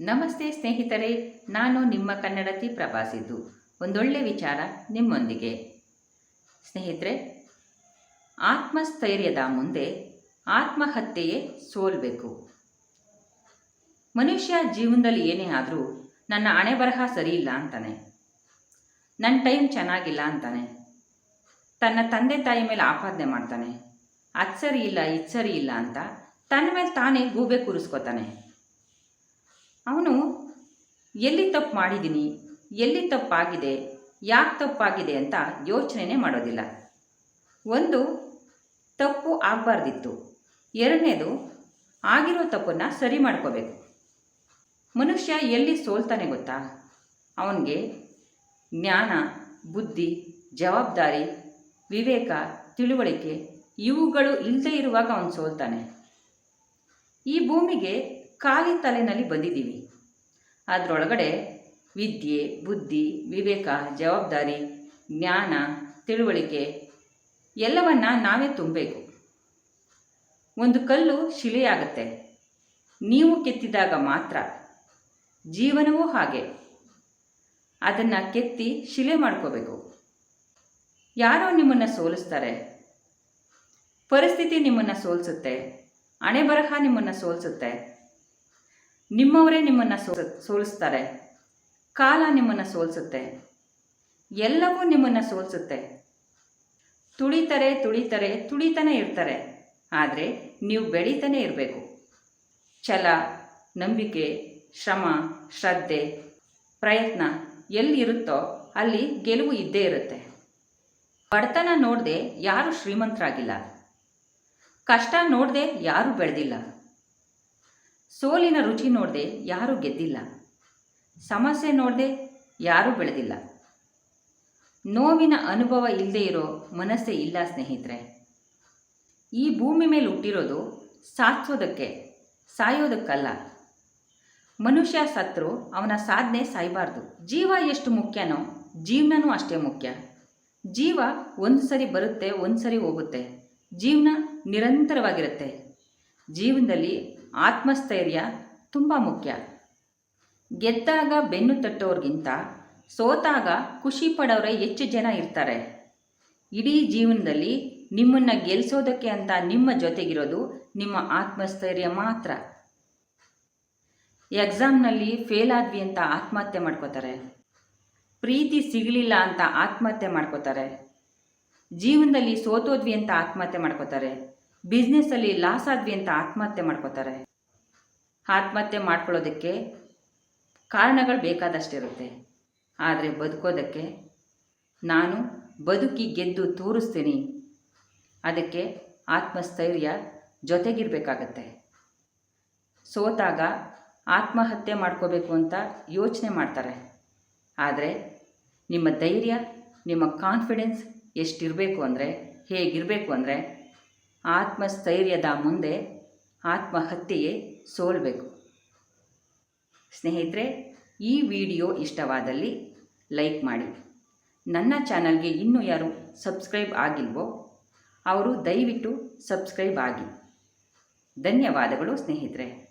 ನಮಸ್ತೆ ಸ್ನೇಹಿತರೆ, ನಾನು ನಿಮ್ಮ ಕನ್ನಡತಿ ಪ್ರಭಾಸಿದ್ದು ಒಂದೊಳ್ಳೆ ವಿಚಾರ ನಿಮ್ಮೊಂದಿಗೆ. ಸ್ನೇಹಿತರೆ, ಆತ್ಮಸ್ಥೈರ್ಯದ ಮುಂದೆ ಆತ್ಮಹತ್ಯೆಯೇ ಸೋಲ್ಬೇಕು. ಮನುಷ್ಯ ಜೀವನದಲ್ಲಿ ಏನೇ ಆದರೂ ನನ್ನ ಹಣೆ ಬರಹ ಸರಿ ಇಲ್ಲ ಅಂತಾನೆ. ನನ್ನ ಟೈಮ್ ಚೆನ್ನಾಗಿಲ್ಲ ಅಂತಾನೆ. ತನ್ನ ತಂದೆ ತಾಯಿ ಮೇಲೆ ಆಪಾದನೆ ಮಾಡ್ತಾನೆ. ಅದು ಸರಿ ಇಲ್ಲ ಇದು ಸರಿ ಇಲ್ಲ ಅಂತ ತನ್ನ ಮೇಲೆ ತಾನೇ ಗೂಬೆ ಕೂರಿಸ್ಕೋತಾನೆ. ಅವನು, ಎಲ್ಲಿ ತಪ್ಪು ಮಾಡಿದ್ದೀನಿ? ಎಲ್ಲಿ ತಪ್ಪಾಗಿದೆ? ಯಾಕೆ ತಪ್ಪಾಗಿದೆ ಅಂತ ಯೋಚನೆನೇ ಮಾಡೋದಿಲ್ಲ. ಒಂದು, ತಪ್ಪು ಆಗಬಾರ್ದಿತ್ತು. ಎರಡನೇದು, ಆಗಿರೋ ತಪ್ಪನ್ನು ಸರಿ ಮಾಡ್ಕೋಬೇಕು. ಮನುಷ್ಯ ಎಲ್ಲಿ ಸೋಲ್ತಾನೆ ಗೊತ್ತಾ? ಅವನಿಗೆ ಜ್ಞಾನ, ಬುದ್ಧಿ, ಜವಾಬ್ದಾರಿ, ವಿವೇಕ, ತಿಳುವಳಿಕೆ ಇವುಗಳು ಇಲ್ಲದೇ ಇರುವಾಗ ಅವನು ಸೋಲ್ತಾನೆ. ಈ ಭೂಮಿಗೆ ಖಾಲಿ ತಲೆನಲ್ಲಿ ಬಂದಿದ್ದೀವಿ. ಅದರೊಳಗಡೆ ವಿದ್ಯೆ, ಬುದ್ಧಿ, ವಿವೇಕ, ಜವಾಬ್ದಾರಿ, ಜ್ಞಾನ, ತಿಳುವಳಿಕೆ ಎಲ್ಲವನ್ನ ನಾವೇ ತುಂಬಬೇಕು. ಒಂದು ಕಲ್ಲು ಶಿಲೆಯಾಗತ್ತೆ. ನೀವು ಕೆತ್ತಿದಾಗ ಮಾತ್ರ ಜೀವನವೂ ಹಾಗೆ. ಅದನ್ನು ಕೆತ್ತಿ ಶಿಲೆ ಮಾಡ್ಕೋಬೇಕು. ಯಾರೋ ನಿಮ್ಮನ್ನು ಸೋಲಿಸ್ತಾರೆ. ಪರಿಸ್ಥಿತಿ ನಿಮ್ಮನ್ನು ಸೋಲಿಸುತ್ತೆ. ಹಣೆ ಬರಹ ನಿಮ್ಮನ್ನು ಸೋಲಿಸುತ್ತೆ. ನಿಮ್ಮವರೇ ನಿಮ್ಮನ್ನು ಸೋ ಸೋಲಿಸ್ತಾರೆ. ಕಾಲ ನಿಮ್ಮನ್ನು ಸೋಲಿಸುತ್ತೆ. ಎಲ್ಲವೂ ನಿಮ್ಮನ್ನು ಸೋಲಿಸುತ್ತೆ. ತುಳಿತಾರೆ ತುಳಿತಾರೆ ತುಳಿತಾನೆ ಇರ್ತಾರೆ. ಆದರೆ ನೀವು ಬೆಳೀತಾನೆ ಇರಬೇಕು. ಛಲ, ನಂಬಿಕೆ, ಶ್ರಮ, ಶ್ರದ್ಧೆ, ಪ್ರಯತ್ನ ಎಲ್ಲಿರುತ್ತೋ ಅಲ್ಲಿ ಗೆಲುವು ಇದ್ದೇ ಇರುತ್ತೆ. ಬಡತನ ನೋಡದೆ ಯಾರೂ ಶ್ರೀಮಂತರಾಗಿಲ್ಲ. ಕಷ್ಟ ನೋಡದೆ ಯಾರೂ ಬೆಳೆದಿಲ್ಲ. ಸೋಲಿನ ರುಚಿ ನೋಡದೆ ಯಾರೂ ಗೆದ್ದಿಲ್ಲ. ಸಮಸ್ಯೆ ನೋಡದೆ ಯಾರೂ ಬೆಳೆದಿಲ್ಲ. ನೋವಿನ ಅನುಭವ ಇಲ್ಲದೆ ಇರೋ ಮನಸ್ಸೇ ಇಲ್ಲ ಸ್ನೇಹಿತರೆ. ಈ ಭೂಮಿ ಮೇಲೆ ಹುಟ್ಟಿರೋದು ಸಾಧಿಸೋದಕ್ಕೆ, ಸಾಯೋದಕ್ಕಲ್ಲ. ಮನುಷ್ಯ ಸತ್ರು, ಅವನ ಸಾಧನೆ ಸಾಯಬಾರ್ದು. ಜೀವ ಎಷ್ಟು ಮುಖ್ಯನೋ, ಜೀವನನೂ ಅಷ್ಟೇ ಮುಖ್ಯ. ಜೀವ ಒಂದು ಸರಿ ಬರುತ್ತೆ ಒಂದು ಸರಿ ಹೋಗುತ್ತೆ. ಜೀವನ ನಿರಂತರವಾಗಿರುತ್ತೆ. ಜೀವನದಲ್ಲಿ ಆತ್ಮಸ್ಥೈರ್ಯ ತುಂಬ ಮುಖ್ಯ. ಗೆದ್ದಾಗ ಬೆನ್ನು ತಟ್ಟೋರ್ಗಿಂತ ಸೋತಾಗ ಖುಷಿ ಪಡೋರೇ ಹೆಚ್ಚು ಜನ ಇರ್ತಾರೆ. ಇಡೀ ಜೀವನದಲ್ಲಿ ನಿಮ್ಮನ್ನು ಗೆಲ್ಲಿಸೋದಕ್ಕೆ ಅಂತ ನಿಮ್ಮ ಜೊತೆಗಿರೋದು ನಿಮ್ಮ ಆತ್ಮಸ್ಥೈರ್ಯ ಮಾತ್ರ. ಎಕ್ಸಾಮ್ನಲ್ಲಿ ಫೇಲ್ ಆದ್ವಿ ಅಂತ ಆತ್ಮಹತ್ಯೆ ಮಾಡ್ಕೋತಾರೆ. ಪ್ರೀತಿ ಸಿಗಲಿಲ್ಲ ಅಂತ ಆತ್ಮಹತ್ಯೆ ಮಾಡ್ಕೋತಾರೆ. ಜೀವನದಲ್ಲಿ ಸೋತೋದ್ವಿ ಅಂತ ಆತ್ಮಹತ್ಯೆ ಮಾಡ್ಕೋತಾರೆ. ಬಿಸ್ನೆಸ್ಸಲ್ಲಿ ಲಾಸ್ ಆದ್ವಿ ಅಂತ ಆತ್ಮಹತ್ಯೆ ಮಾಡ್ಕೋತಾರೆ. ಆತ್ಮಹತ್ಯೆ ಮಾಡ್ಕೊಳ್ಳೋದಕ್ಕೆ ಕಾರಣಗಳು ಬೇಕಾದಷ್ಟಿರುತ್ತೆ. ಆದರೆ ಬದುಕೋದಕ್ಕೆ ನಾನು ಬದುಕಿ ಗೆದ್ದು ತೋರಿಸ್ತೀನಿ. ಅದಕ್ಕೆ ಆತ್ಮಸ್ಥೈರ್ಯ ಜೊತೆಗಿರಬೇಕಾಗತ್ತೆ. ಸೋತಾಗ ಆತ್ಮಹತ್ಯೆ ಮಾಡ್ಕೋಬೇಕು ಅಂತ ಯೋಚನೆ ಮಾಡ್ತಾರೆ. ಆದರೆ ನಿಮ್ಮ ಧೈರ್ಯ, ನಿಮ್ಮ ಕಾನ್ಫಿಡೆನ್ಸ್ ಎಷ್ಟಿರಬೇಕು ಅಂದರೆ, ಹೇಗಿರಬೇಕು ಅಂದರೆ ಆತ್ಮಸ್ಥೈರ್ಯದ ಮುಂದೆ ಆತ್ಮಹತ್ಯೆಯೇ ಸೋಲ್ಬೇಕು. ಸ್ನೇಹಿತರೆ, ಈ ವಿಡಿಯೋ ಇಷ್ಟವಾದಲ್ಲಿ ಲೈಕ್ ಮಾಡಿ. ನನ್ನ ಚಾನಲ್ಗೆ ಇನ್ನೂ ಯಾರು ಸಬ್ಸ್ಕ್ರೈಬ್ ಆಗಿಲ್ವೋ, ಅವರು ದಯವಿಟ್ಟು ಸಬ್ಸ್ಕ್ರೈಬ್ ಆಗಿ. ಧನ್ಯವಾದಗಳು ಸ್ನೇಹಿತರೆ.